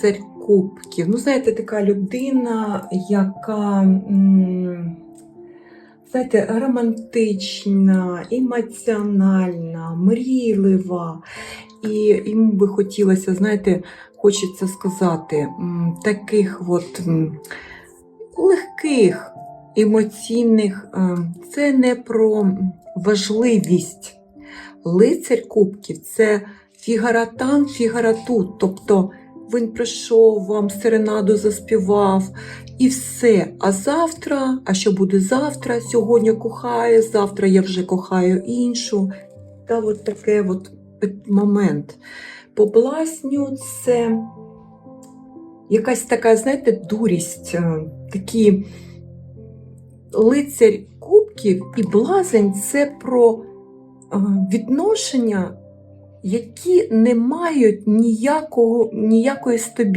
Царь Кубків. Ну, знаєте, така людина, яка, знаєте, романтична, емоціональна, мрійлива. І йому би хотілося, знаєте, хочеться сказати, таких от легких, емоційних. е, Це не про важливість. Лицар Кубків це фігара там, фігара тут. Тобто він прийшов вам серенаду заспівав і все. А завтра, а що буде завтра? Сьогодні кохаю, завтра я вже кохаю іншу. Та от таке от момент. Поблазню це якась така, знаєте, дурість, е, такі лицарь кубків і блазень це про е, відношення, які не мають ніякого, ніякої стабільності.